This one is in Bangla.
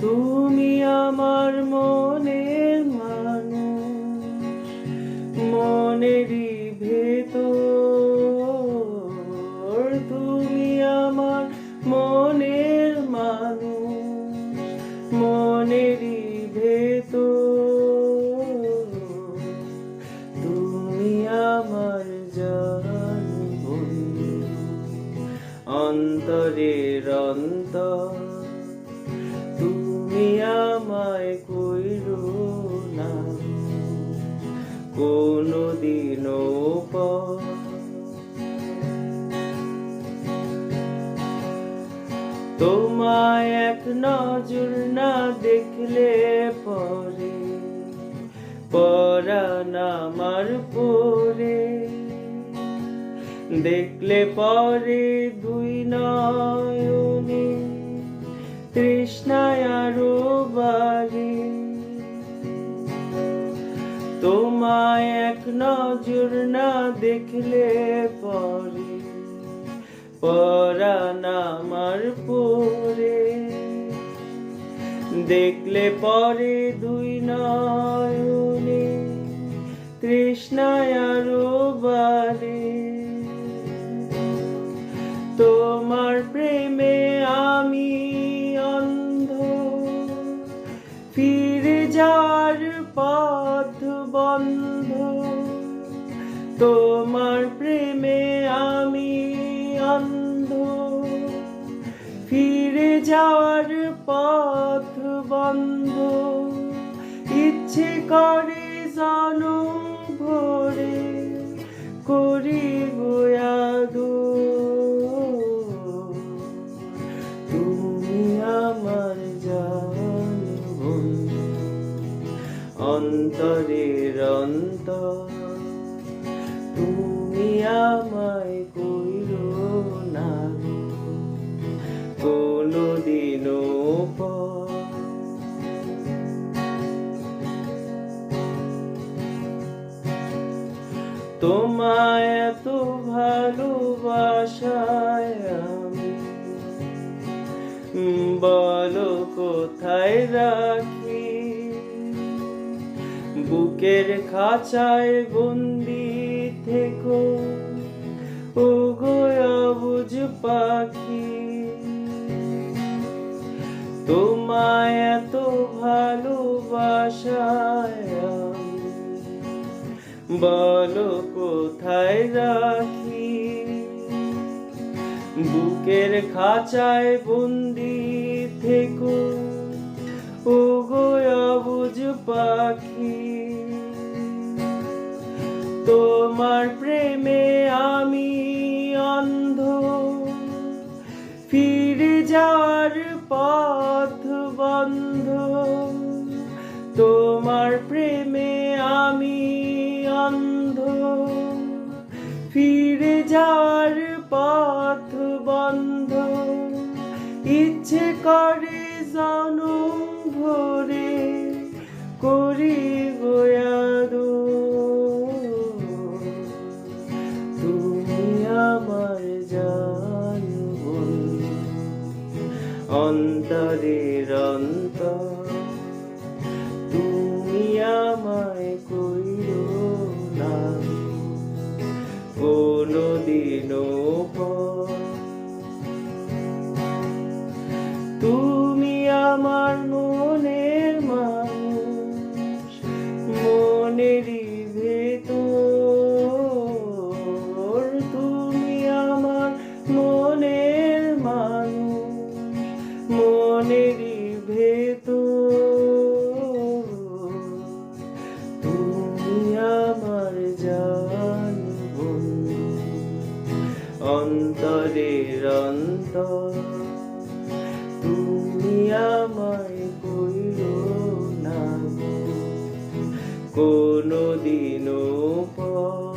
তুমি আমার মনের মানুষ, মনেরই ভেতর। তুমি আমার মনের মানুষ, মনেরই ভেতর। তুমি আমার জান অন্তরের অন্তর। আমায় কইরো না কোনো দিনও পর তোমায় এক নজর না দেখলে পরে পরাণ আমার পরে। দেখলে পরে দুই নয়নে তৃষ্ণায় আরও তোমায় এক নজর না দেখলে পরে, পরাণ আমার পরে। দেখলে পরে দুই নয়নে তৃষ্ণায় আরও তোমার প্রেমে বন্ধ তোমার প্রেমে আমি অন্ধ ফিরে যাওয়ার পথ বন্ধ। ইচ্ছে করে জানো ভরে অন্তরের অন্তর। তুমি আমায় কইরো না কোনো পর। তোমায় এত ভালোবাসায় আমি, বলো কোথায় রাখি বুকের খাঁচায় বন্দি থেকো। ও বুঝ পাখি, তোমায় এত ভালোবাসায় বলো কোথায় রাখি? বুকের খাঁচায় বন্দি থেকো। ও বুঝ পাখি, তোমার প্রেমে আমি অন্ধ। ফিরে যাওয়ার পথ বন্ধ। তোমার প্রেমে আমি অন্ধ। ফিরে যাওয়ার পথ বন্ধ। ইচ্ছে করে জনম অন্তরের অন্তর। তুমি আমায় কইল না কোনো পর। তুমি আমার মনের অন্তরের অন্তর। তুমি আমায় কইল না কোনো দিনও পর।